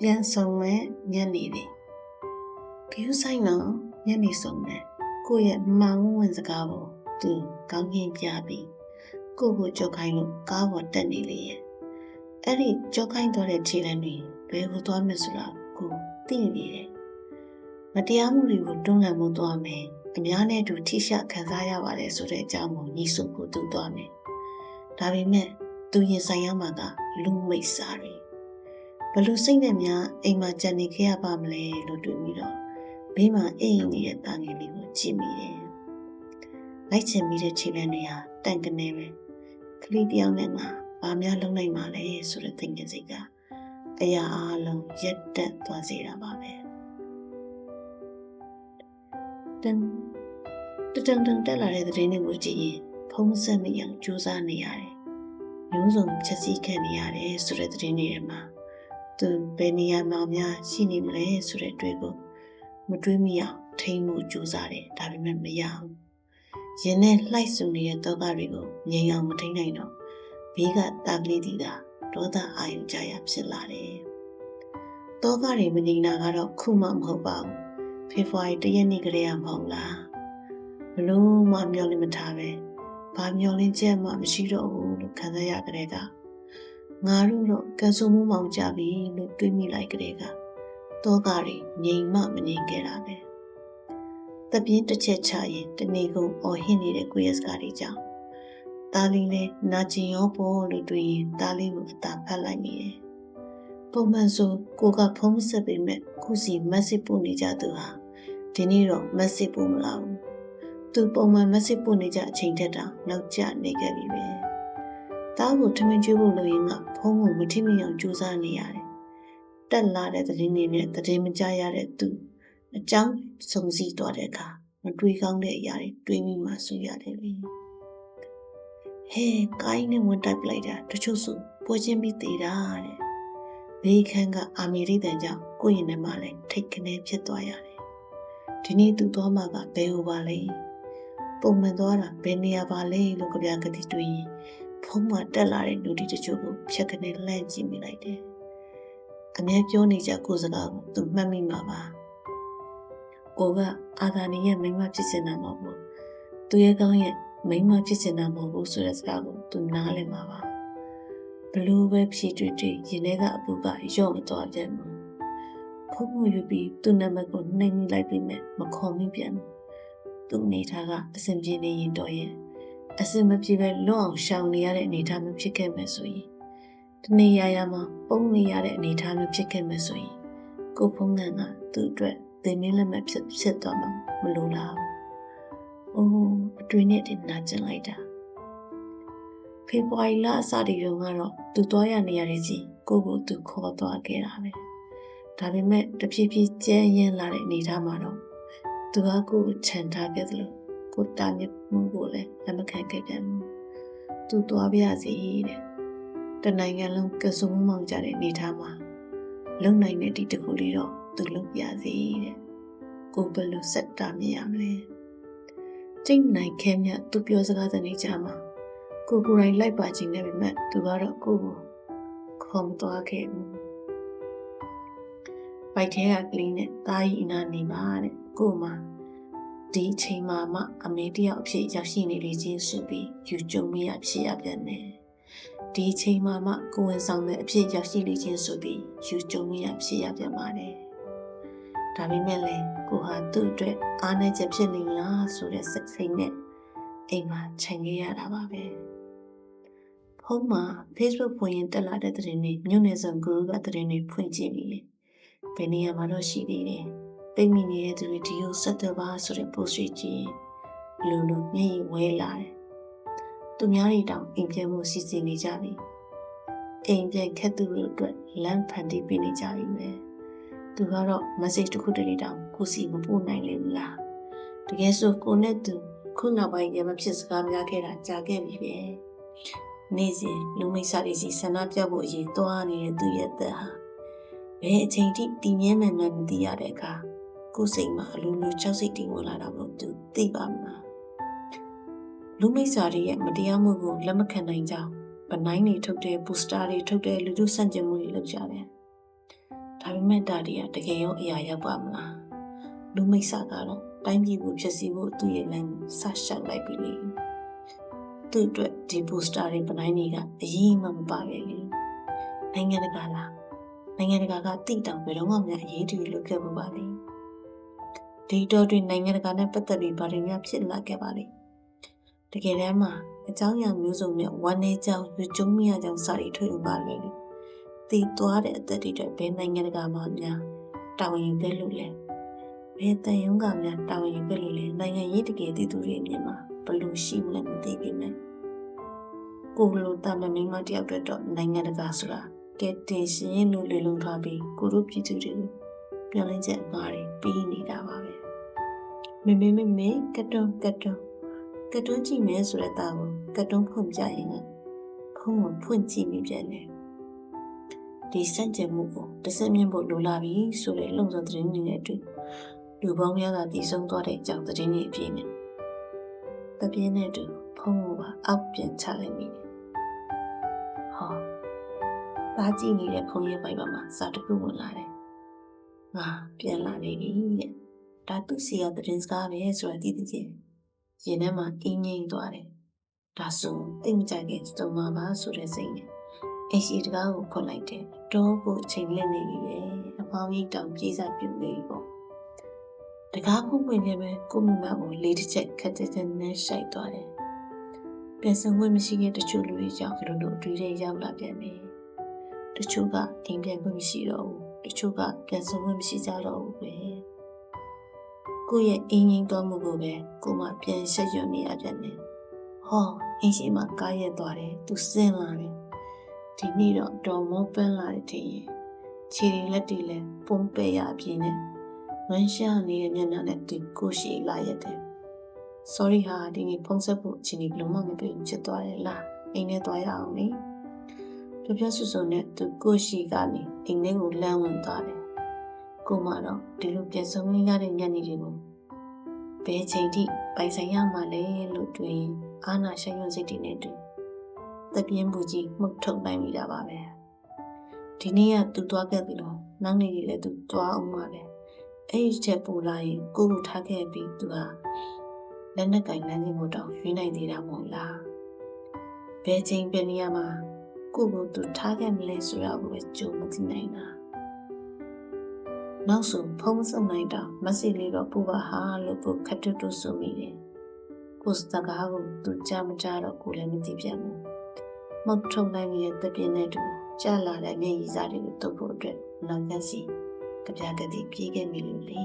ပြန်ဆောင်မဲ့ညနေတွေဂယူးဆိုင်တော့ညနေဆောင်တယ်ကိုယ့်ရဲ့မောင်ဝင်စကားကိုသူကောင်းကင်ပြပြီးကိုယ့်ကိုကြောက်ခိုင်းလို့ကားပေါ်တက်နေလေရဲ့အဲ့ဒီကြောက်ခိုင်းတော့တဲ့ခြေလမ်းတွေဘယ်ကိုသွားမလဲဆိုတာကိုသိနေတယ်မတရားမှုတွေကိုတွန်းလှန်မှုသွားမယ်အများနဲ့အတူထိရှခံစားရပါတယ်ဆိုတဲ့အကြောင်းကိုညီစုကိုသူသွားမယ်ဒါပေမဲ့သူရင်ဆိုင်ရမှာကလူမိတ်စာတွေ ဘလို့စိတ်နဲ့များအိမ်မှာကြံနေခဲ့ရပါမလဲလို့တွေးပြီးတော့ဘေးမှာအိမ်နေတဲ့တာငယ်လေးကိုကြည့်မိတယ်လိုက်ချင်မိတဲ့ခြေလမ်းတွေဟာတန်ကနေပဲကလေးတယောက်နဲ့ငါဘာများလုံးနိုင်မှာလဲဆိုတဲ့သင်္ကန်းစိတ်ကအရာအလုံးရက်တက်သွားစေတာပါပဲတန်တတန်တန်တက်လာတဲ့သတင်းတွေကိုကြည့်ရင်ဖုံးဆက်မရအောင်ကြိုးစားနေရတယ်မျိုးစုံချက်စီခံနေရတယ်ဆိုတဲ့သတင်းတွေထဲမှာ သူဘယ်နေရာမှာများရှိနေမလဲဆိုတဲ့တွေးကိုမတွေးမိအောင်ထိမ့်မှုကြိုးစားတယ်ဒါပေမဲ့မရအောင်ရင်နဲ့လှိုက်စုံနေတဲ့တောကတွေကိုငြိမ်အောင်မထိန်နိုင်တော့ဘေးကတာကလေးတီတာဒေါသအာရုံကြရဖြစ်လာတယ်တောကတွေမငြိမ်တာကတော့ခုမှမဟုတ်ပါဘူးဖေဖော်ဝါရီတရက်နေ့ကလေးကမဟုတ်လားဘလို့မှမျောလင်းမထားပဲဘာမျောလင်းချက်မှမရှိတော့ဘူးလို့ခံစားရကြတဲ့က ငါတို့တော့ကဆုံမှုမောင်ကြပြီလို့တွေးမိလိုက်ကြတဲ့ကတောကတွေငြိမ်မှမငြိမ်ခဲ့တာပဲတပြင်းတစ်ချက်ချရင်တနေကုန်အော်ဟစ်နေတဲ့ကိုရက်စကားတွေကြောင့်တာလီလည်းနာကျင်ရောပေါ်လို့တွေးရင်တာလီကိုအသာဖတ်လိုက်နေတယ်ပုံမှန်ဆိုကိုကဖုံးဆက်ပေမဲ့ခုစီမက်ဆေ့ပို့နေကြသူဟာဒီနေ့တော့မက်ဆေ့ပို့မလာဘူးသူပုံမှန်မက်ဆေ့ပို့နေကြအချိန်တက်တာနောက်ကျနေခဲ့ပြီပဲ တားကိုထမင်းကျွေးဖို့လိုရင်းကဖုံးကိုမထိမအောင်ကြိုးစားနေရတယ်တက်လာတဲ့သတင်းတွေနဲ့သတင်းမကြားရတဲ့သူအကြောင်းစုံစည်းသွားတဲ့အခါမတွေးကောင်းတဲ့အရာတွေတွေးမိမှဆူရတယ်လေဟဲကိုင်းနဲ့ဝင်တိုက်ပလိုက်တာတချို့ဆိုပွဲချင်းပြီးသေးတာတဲ့ဘေးခန်းကအာမီရိတန်ကြောင့်ကိုယ့်ရင်ထဲမှာလည်းထိတ်ခနဲဖြစ်သွားရတယ်ဒီနေ့သူသွားမှာကဘယ်ဟိုပါလဲပုံမှန်သွားတာဘယ်နေရာပါလဲလို့ကြပြကတိတွေးရင် ဖုံးမှာတက်လာတဲ့လူတီတချို့ကိုဖြတ်ကနေလှမ်းကြည့်မိလိုက်တယ်အမြဲပြောနေကြကိုယ်စကားကိုသူမှတ်မိမှာပါကိုကအာသာနီရဲ့မိန်းမဖြစ်စင်တာမဟုတ်ဘူးသူရဲ့ကောင်းရဲ့မိန်းမဖြစ်စင်တာမဟုတ်ဘူးဆိုတဲ့စကားကိုသူနားလည်မှာပါဘလို့ပဲဖြည့်တွေ့တွေ့ရင်ထဲကအပူကရော့မသွားပြန်ဘူးဖုံးကိုယူပြီးသူ့နာမည်ကိုနှိမ့်မိလိုက်ပြီးမှမခေါ်မိပြန်ဘူးသူ့အနေထားကအဆင်ပြေနေရင်တော့ရဲ့ အဆင်မပြေပဲလွတ်အောင်ရှောင်နေရတဲ့အနေအထားမျိုးဖြစ်ခဲ့မယ်ဆိုရင်တနေရာရာမှာပုံနေရတဲ့အနေအထားမျိုးဖြစ်ခဲ့မယ်ဆိုရင်ကိုဖုံးကကသူ့အတွက်သင်မင်းလက်မှတ်ဖြစ်ဖြစ်သွားမှာမလိုလားဘူး။အိုးအတွင်းနဲ့တင်နာကျင်လိုက်တာ။ဖေဖော်ဝါရီလအစတည်းကတော့သူသွားရနေရတဲ့ကြီးကိုကိုသူခေါ်သွားခဲ့တာပဲ။ဒါပေမဲ့တဖြည်းဖြည်းကျဲရင်လာတဲ့အနေအထားမှာတော့သူကကိုကိုခြံထားခဲ့သလို ကိုတာမြမှုကိုလည်းလက်မခံခဲ့ပြန်ဘူး။သူသွားပြရစီတဲ့။တနိုင်ငံလုံးကစုံမောင်ကြတဲ့အနေအထားမှာလုံနိုင်တဲ့ဒီတခုလေးတော့သူလုပ်ပြစီတဲ့ကိုဘယ်လိုဆက်တာမြင်ရမလဲကျိတ်နိုင်ခဲမြတ်သူပြောစကားစနေကြမှာကိုကိုရိုင်းလိုက်ပါခြင်းနဲ့ပဲမဲ့သူကတော့ကိုကိုခေါ်မသွားခဲ့ဘူးဘိုက်ထဲကကလေးနဲ့တားရီအနာနေပါတဲ့ကိုမှ ဒီအချိန်မှာမှအမေတယောက်အဖြစ်ရောက်ရှိနေလေချင်းဆိုပြီးယူကြုံမိရဖြစ်ရပြန်တယ်ဒီအချိန်မှာမှကိုဝင်ဆောင်တဲ့အဖြစ်ရောက်ရှိလေချင်းဆိုပြီးယူကြုံမိရဖြစ်ရပြန်ပါတယ်ဒါပေမဲ့လည်းကိုဟာသူ့အတွက်အားနည်းချက်ဖြစ်နေလားဆိုတဲ့စိတ်စိတ်နဲ့အိမ်မှာခြံခဲ့ရတာပါပဲဖုန်းမှာ Facebook ဖွင့်ရင်တက်လာတဲ့သတင်းတွေမြို့နယ်စုံ group ကသတင်းတွေဖွင့်ကြည့်နေတယ်ဘယ်နေရာမှာတော့ရှိသေးတယ် ပိတ်မိနေတဲ့သူတွေဒီကိုဆက်သွယ်ပါဆိုတဲ့ post တွေကြည့်လူလူမျက်ရည်ဝဲလာတယ်သူများတွေတောင်အိမ်ပြန်မှုစီစဉ်နေကြပြီအိမ်ပြန်ခက်သူတို့အတွက်လမ်းဖန်တီးပေးနေကြပြီပဲသူကတော့ message တစ်ခုတလေတောင်ကိုစီမပို့နိုင်လေဘူးလားတကယ်ဆိုကိုနဲ့သူခုနောက်ပိုင်းရမဖြစ်စကားများခဲ့တာကြာခဲ့ပြီပဲနေ့စဉ်လူမိတ်ဆာတွေစီဆန္ဒပြဖို့အရေးသွားနေတဲ့သူရဲ့အသက်ဟာဘယ်အချိန်ထိတည်မြဲမှန်းမသိရတဲ့အခါ ကိုယ်စိတ်မှာအလိုလိုကြောက်စိတ်တည်ဝင်လာတာမို့သူသိပါမလားလူမိတ်ဆာတွေရဲ့မတရားမှုကိုလက်မခံနိုင်ကြဗနိုင်းတွေထုတ်တဲ့ booster တွေထုတ်တဲ့လူထုစန့်ကျင်မှုတွေလုပ်ကြတယ်။ဒါဒါပေမဲ့ဒါတွေကတကယ်ရောအရာရောက်ပါမလားလူမိတ်ဆာကတော့တိုင်းပြည်ကိုဖြစ်စီဖို့သူ့ရဲ့လမ်းကိုဆက်ရှောက်လိုက်ပြီလေသူ့အတွက်ဒီပိုစတာတွေပတိုင်းတွေကအရေးမှမပါပဲလေနိုင်ငံတကာလားနိုင်ငံတကာကတိတောင်ဘယ်တော့မှမအရေးတူလို့ခဲ့မှာပါလေ ဒီတော့တွင်နိုင်ငံတကာနဲ့ပတ်သက်ပြီးဗာတွေများဖြစ်လာခဲ့ပါလေတကယ်တမ်းမှာအကြောင်းအရာမျိုးစုံနဲ့ဝမ်းနေကြောင်းရွကျုံမိရကြောင်းစာရီထွေလို့ပါလေလေတည်သွားတဲ့အသက်တွေအတွက်ဘယ်နိုင်ငံတကာမှာများတာဝန်ယူခဲ့လို့လဲဘယ်တန်ယုံကများတာဝန်ယူခဲ့လို့လဲနိုင်ငံရေးတကယ်တည်သူတွေအမြင်မှာဘယ်လိုရှိမလဲမသိပေမဲ့ကိုလိုတာမမင်းမတယောက်အတွက်တော့နိုင်ငံတကာဆိုတာကဲတင်ရှင်လို့လေလုံးထားပြီးကိုတို့ပြည်သူတွေကိုပြောင်းလဲချက်အမှားတွေပြီးနေတာပါပဲ မေမေမေမေကတ်တွန်းကတ်တွန်းကတ်တွန်းကြည့်မယ်ဆိုတဲ့တာကိုကတ်တွန်းဖွင့်ပြရင်ကဖုံးကိုဖွင့်ကြည့်မိပြန်တယ်ဒီစန့်ကျင်မှုကိုတစ်စက်မြင့်ဖို့လိုလာပြီဆိုတဲ့လုံဆောင်သတင်းတွေနဲ့အတူလူပေါင်းများစွာတည်ဆုံသွားတဲ့အကြောင်းသတင်းတွေအပြည့်နဲ့တပြင်းနဲ့အတူဖုံးကိုပါအောက်ပြန်ချလိုက်မိတယ်ဟောသားကြည့်နေတဲ့ဖုံးရဲ့ပိုက်ပါမှာစာတစ်ခုဝင်လာတယ်ငါပြန်လာနေပြီတဲ့ ဒါသူစီရသတင်းစကားပဲဆိုတာသိသိချင်းရင်ထဲမှာအင်းငိမ့်သွားတယ်ဒါဆိုတိတ်မကြခင်စုံမှာပါဆိုတဲ့စိတ်နဲ့အရှိတကားကိုခွန်လိုက်တယ်တော့ကိုအချိန်လက်နေပြီပဲအပေါင်းကြီးတောင်ပြေးစားပြုတ်နေပေါ့တကားဖွင့်ဖွင့်နေပဲကိုမမကိုလေးတစ်ချက်ခက်တဲ့တဲ့နဲ့ရှိုက်သွားတယ်ပြန်စံခွင့်မရှိတဲ့တချို့လူတွေကြောင့်ဘယ်လိုလိုအတွေ့အကြုံရောက်လာပြန်ပြီတချို့ကအိမ်ပြန်ခွင့်မရှိတော့ဘူးတချို့ကပြန်စုံခွင့်မရှိကြတော့ဘူးပဲ ကိုယ့်ရဲ့အင်းငိမ့်တော်မှုကိုပဲကိုမှပြန်ဆက်ရွံ့နေရပြန်တယ်ဟောအင်းရှိမှကားရက်သွားတယ်သူစင်းလာတယ်ဒီနေ့တော့တော်မောပန်းလာတဲ့ထင်ရင်ခြေတွေလက်တွေလည်းပုံပဲ့ရအပြင်းနဲ့ဝမ်းရှာနေတဲ့ညနာနဲ့သူကိုရှိလာရက်တယ် sorry ဟာဒီနေ့ဖုန်းဆက်ဖို့အချိန်ကြီးဘလို့မှမပြေချစ်သွားတယ်လားအိမ်ထဲသွားရအောင်လေပြပြဆူဆူနဲ့သူကိုရှိကနေအိမ်ထဲကိုလမ်းဝင်သွားတယ် ကိုမတော့ဒီလိုပြန်ဆုံးရတဲ့ညနေတွေကိုဘယ်ချိန်ထိပိုင်ဆိုင်ရမှာလဲလို့တွေးအာနာရှိုံစိတ်တွေနဲ့တူတပြင်းပူကြီးမှုတ်ထုတ်နိုင်မိတာပါပဲဒီနေ့ကသူသွားခဲ့ပြီလို့နောက်နေ့တွေလည်းသူသွားအောင်ပါပဲအဲ့ဒီချက်ပူလာရင်ကိုလူထားခဲ့ပြီးသူကလက်နဲ့ကင်လမ်းကြီးကိုတော့ရွေးနိုင်သေးတာမဟုတ်လားဘယ်ချိန်ပဲနေရာမှာကိုကိုသူထားခဲ့မလဲဆိုတော့ကိုပဲကြုံမသိနိုင်တာ နောက်ဆုံးဖုံးစုံနိုင်တာမဆီလေးတော့ပူပါဟာလို့ကိုခတ်တူတူဆိုမိတယ်ကိုစတကားကိုသူကြားမကြားတော့ကိုလည်းမသိပြန်ဘူးမုတ်ထုံနိုင်ရဲ့တပြင်းနဲ့တူကြာလာတဲ့မျက်ရည်စားတွေကိုတုပ်ဖို့အတွက်နောက်ကစီကြပြကတိပြေးခဲ့မိလို့လေ